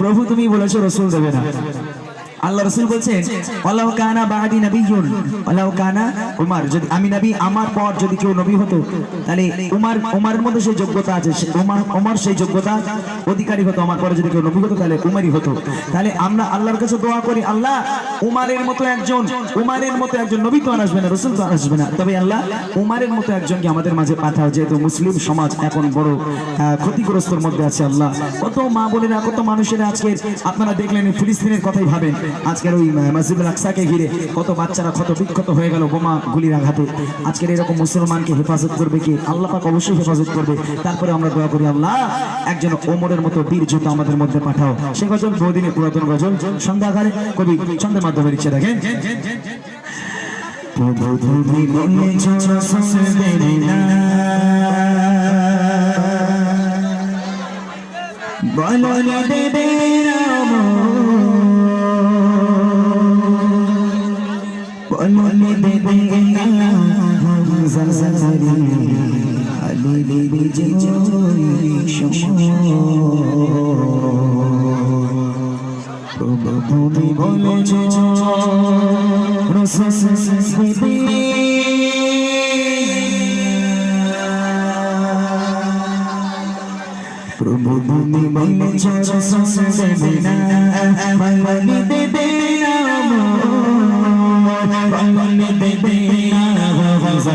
প্রভু তুমি বলেছ রসুল দেবে না। আল্লাহ রসুল বলছেন আল্লাহ কানা বাহাদি নবীন আল্লাহ কানা উমার। যদি আমি নবী, আমার পর যদি কেউ নবী হতো, তাহলে উমার উমারের মধ্যে সেই যোগ্যতা আছে। উমার উমার সেই যোগ্যতা অধিকারী হতো, আমার পরে যদি কেউ নবী হতো, তাহলে উমারই হতো। তাহলে আমরা আল্লাহর কাছে দোয়া করি, আল্লাহ, উমারের মতো একজন, উমারের মতো একজন নবী তো আসবে না, রসুল তো আসবে না। তবে আল্লাহ, উমারের মতো একজনকে আমাদের মাঝে পাঠাও, যেহেতু মুসলিম সমাজ এখন বড় ক্ষতিগ্রস্তর মধ্যে আছে আল্লাহ। কত মা বোনেরা, কত মানুষেরা আজকে আপনারা দেখলেন, ফিলিস্তিনের কথাই ভাবেন। আজকের ওই আহ, মসজিদুল আকসাকে ঘিরে কত বাচ্চারা ক্ষত বিক্ষত হয়ে গেল বোমা গুলির আঘাতে। আজকের এরকম মুসলমানকে হেফাজত করবে কি? আল্লাহ পাক অবশ্যই হেফাজত করবে। তারপরে আমরা দোয়া করি আল্লাহ একজন ওমরের মতো বীর যোদ্ধা আমাদের মধ্যে পাঠাও। সে গজল বহুদিনের পুরাতন গজল। সন্ধ্যাকারে কবি ছন্দের মাধ্যমে লিখছে দেখেন। বলো দেবে রাম তুমি বলেছ প্রভু তুমি বলেছ দেবে না দেবে না।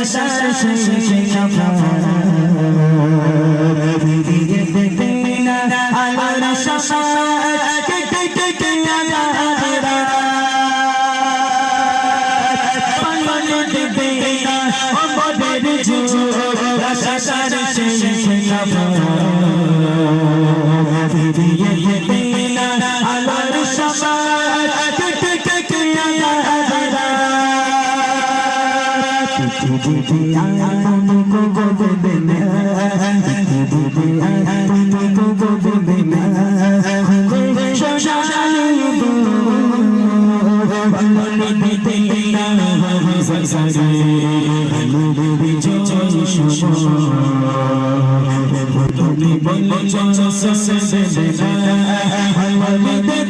রাশা শাশা শাশা দিয়ে দেবে না আলো শাশা কে কে বলো দিতে না সাসারে বলো দিদি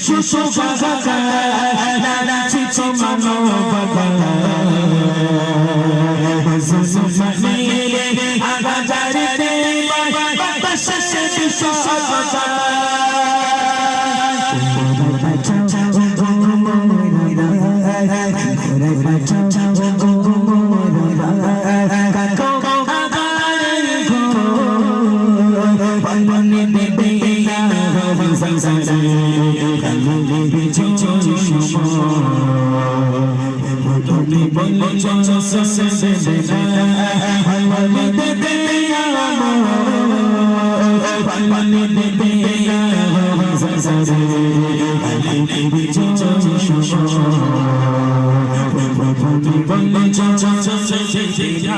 শুশু রাজি মানো বাবা মুসলমানের আগাজারিতে বাতাসে সজদা তুমি বলে দেবে